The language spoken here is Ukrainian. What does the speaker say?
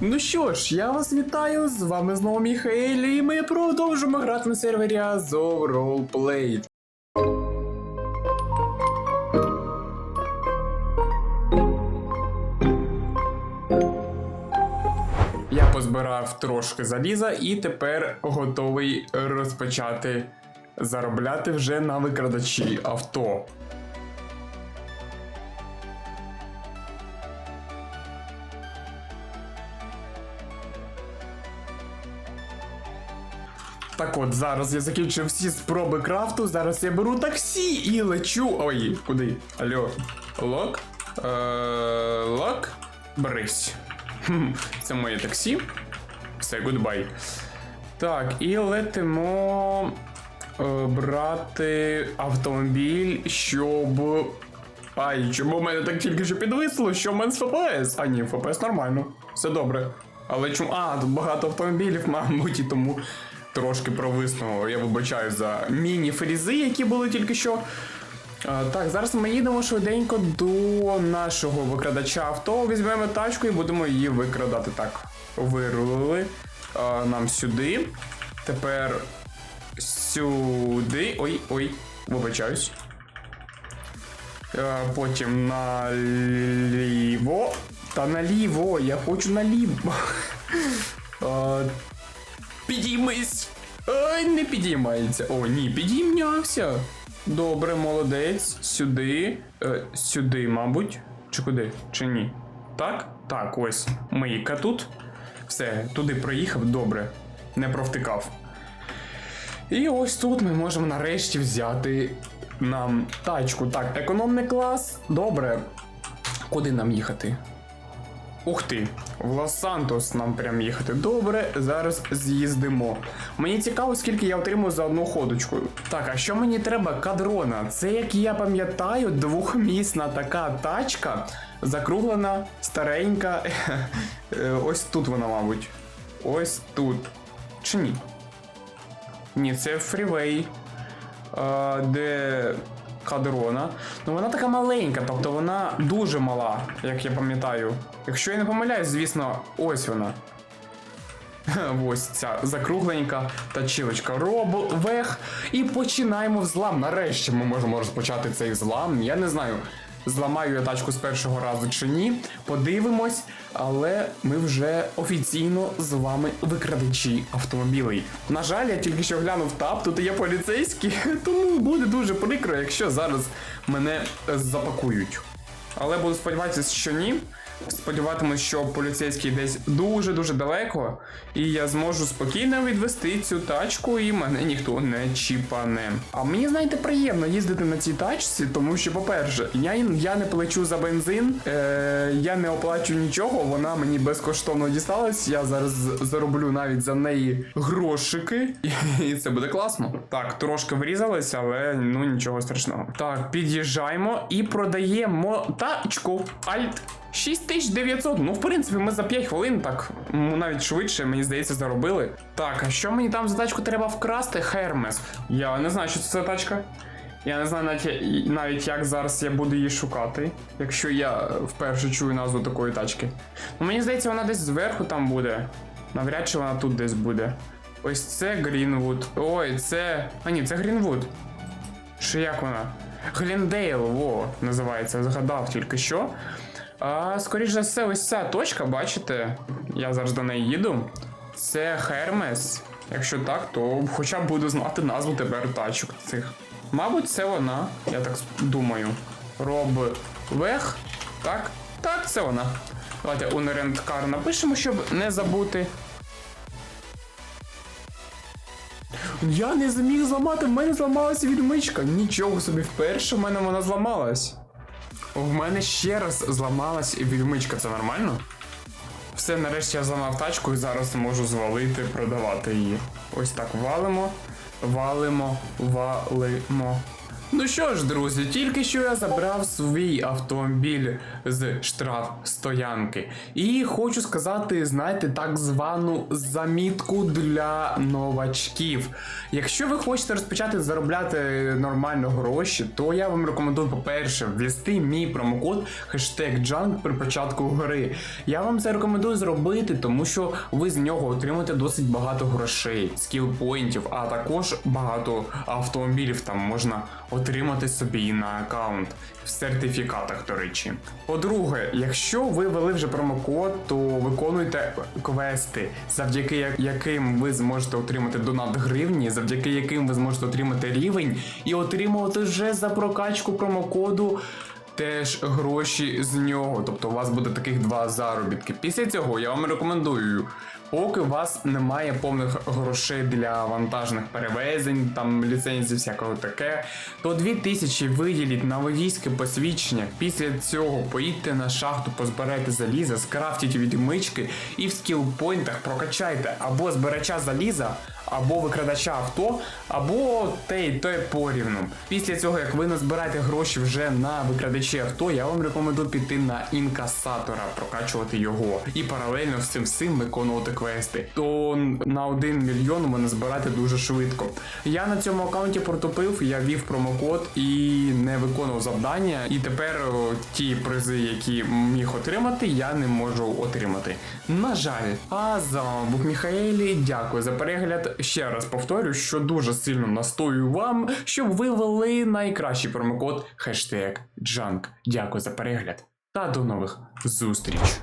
Ну що ж, я вас вітаю, з вами знову Міхаель, і ми продовжимо грати на сервері Azov Roleplay. Я позбирав трошки заліза і тепер готовий розпочати заробляти вже на викрадачі авто. Так от, зараз я закінчив всі спроби крафту. Зараз я беру таксі і лечу. Ой, куди? Алло. Лок? Е, лок? Брись. Хм, Це моє таксі. Все, гудбай. Так, і летимо е, брати автомобіль, щоб. Ай, чому в мене так тільки що підвисло, що в мене з ФПС? А ні, ФПС нормально, все добре. Але чому. А, тут багато автомобілів, мабуть, і тому трошки провиснуло. Я вибачаю за міні-фрізи, які були тільки що. Так, зараз ми їдемо швиденько до нашого викрадача авто. Візьмемо тачку і будемо її викрадати. Так, вирулили нам сюди. Тепер сюди. Ой, ой, вибачаюсь. Потім наліво. Та наліво, я хочу наліво. Підіймись! Ай, не підіймається. О, ні, підіймався. Добре, молодець. Сюди. Е, сюди, мабуть. Чи куди? Чи ні? Так? Так, ось. Мийка тут. Все, туди проїхав, добре. Не провтикав. І ось тут ми можемо нарешті взяти нам тачку. Так, економний клас. Добре. Куди нам їхати? Ух ти, в Лос-Сантос нам прям їхати. Добре, зараз з'їздимо. Мені цікаво, скільки я отримую за одну ходочку. Так, а що мені треба? Кадрона. Це, як я пам'ятаю, двохмісна така тачка, закруглена, старенька. Е, Ось тут вона, мабуть. Ось тут. Чи ні? Ні, це фрівей. Де кадрона. Ну вона така маленька, тобто вона дуже мала, як я пам'ятаю. Якщо я не помиляюсь, звісно, ось вона. Ось ця закругленька точилочка. Роб, вех. І починаємо взлам. Нарешті ми можемо розпочати цей взлам. Я не знаю, зламаю я тачку з першого разу чи ні. Подивимось, але ми вже офіційно з вами викрадачі автомобілей. На жаль, я тільки що глянув тап, тут є поліцейські, тому буде дуже прикро, якщо зараз мене запакують. Але буду сподіватися, що ні. Сподіватимусь, що поліцейський десь дуже-дуже далеко, і я зможу спокійно відвести цю тачку, і мене ніхто не чіпане. А мені, знаєте, приємно їздити на цій тачці, тому що, по-перше, я, я не плачу за бензин, е, я не оплачу нічого, вона мені безкоштовно дісталась. Я зараз зароблю навіть за неї грошики, і це буде класно. Так, трошки врізались, але ну нічого страшного. Так, під'їжджаємо і продаємо тачку. Альт. 6900, ну в принципі, ми за 5 хвилин так навіть швидше, мені здається, заробили. Так, а що мені там за тачку треба вкрасти? Хермес. Я не знаю, що це тачка. Я не знаю навіть, навіть як зараз я буду її шукати, якщо я вперше чую назву такої тачки. Ну мені здається, вона десь зверху там буде. Навряд чи вона тут десь буде. Ось це Грінвуд. Ой, це. А ні, це Грінвуд. Чи як вона? Глендейл, во, називається, згадав тільки що. А, скоріш за все, ось ця точка, бачите, я зараз до неї їду. Це Хермес. Якщо так, то хоча б буду знати назву тепер тачок цих. Мабуть, це вона, я так думаю. Роб Вех. Так? Так, це вона. Давайте Car напишемо, щоб не забути. Я не зміг зламати, в мене зламалася відмичка. Нічого собі, вперше в мене вона зламалась. В мене ще раз зламалась вільмичка, це нормально? Все, нарешті я зламав тачку і зараз можу звалити, продавати її. Ось так валимо, валимо, валимо. Ну що ж, друзі, тільки що я забрав свій автомобіль з штраф стоянки. І хочу сказати, знаєте, так звану замітку для новачків. Якщо ви хочете розпочати заробляти нормально гроші, то я вам рекомендую, по-перше, ввести мій промокод хештег Junk при початку гри. Я вам це рекомендую зробити, тому що ви з нього отримаєте досить багато грошей, скілпоінтів, а також багато автомобілів там можна отримати собі на аккаунт в сертифікатах, до речі. По-друге, якщо ви ввели вже промокод, то виконуйте квести, завдяки яким ви зможете отримати донат гривні, завдяки яким ви зможете отримати рівень і отримувати вже за прокачку промокоду теж гроші з нього. Тобто у вас буде таких два заробітки. Після цього я вам рекомендую, поки у вас немає повних грошей для вантажних перевезень, там ліцензій, всякого таке, то 2000 виділіть на водійське посвідчення. Після цього поїдьте на шахту, позбирайте заліза, скрафтіть відмички і в скілпойнтах прокачайте або збирача заліза, або викрадача авто, або те і те порівну. Після цього, як ви назбираєте гроші вже на викрадачі авто, я вам рекомендую піти на інкасатора, прокачувати його і паралельно з цим всім виконувати квести. То на 1 мільйон ви назбирати дуже швидко. Я на цьому аккаунті протупив, я ввів промокод і не виконував завдання. І тепер ті призи, які міг отримати, я не можу отримати. На жаль, а з вами Міхаелі. Дякую за перегляд. Ще раз повторю, що дуже сильно настою вам, щоб ви ввели найкращий промокод хештег Junk. Дякую за перегляд та до нових зустріч.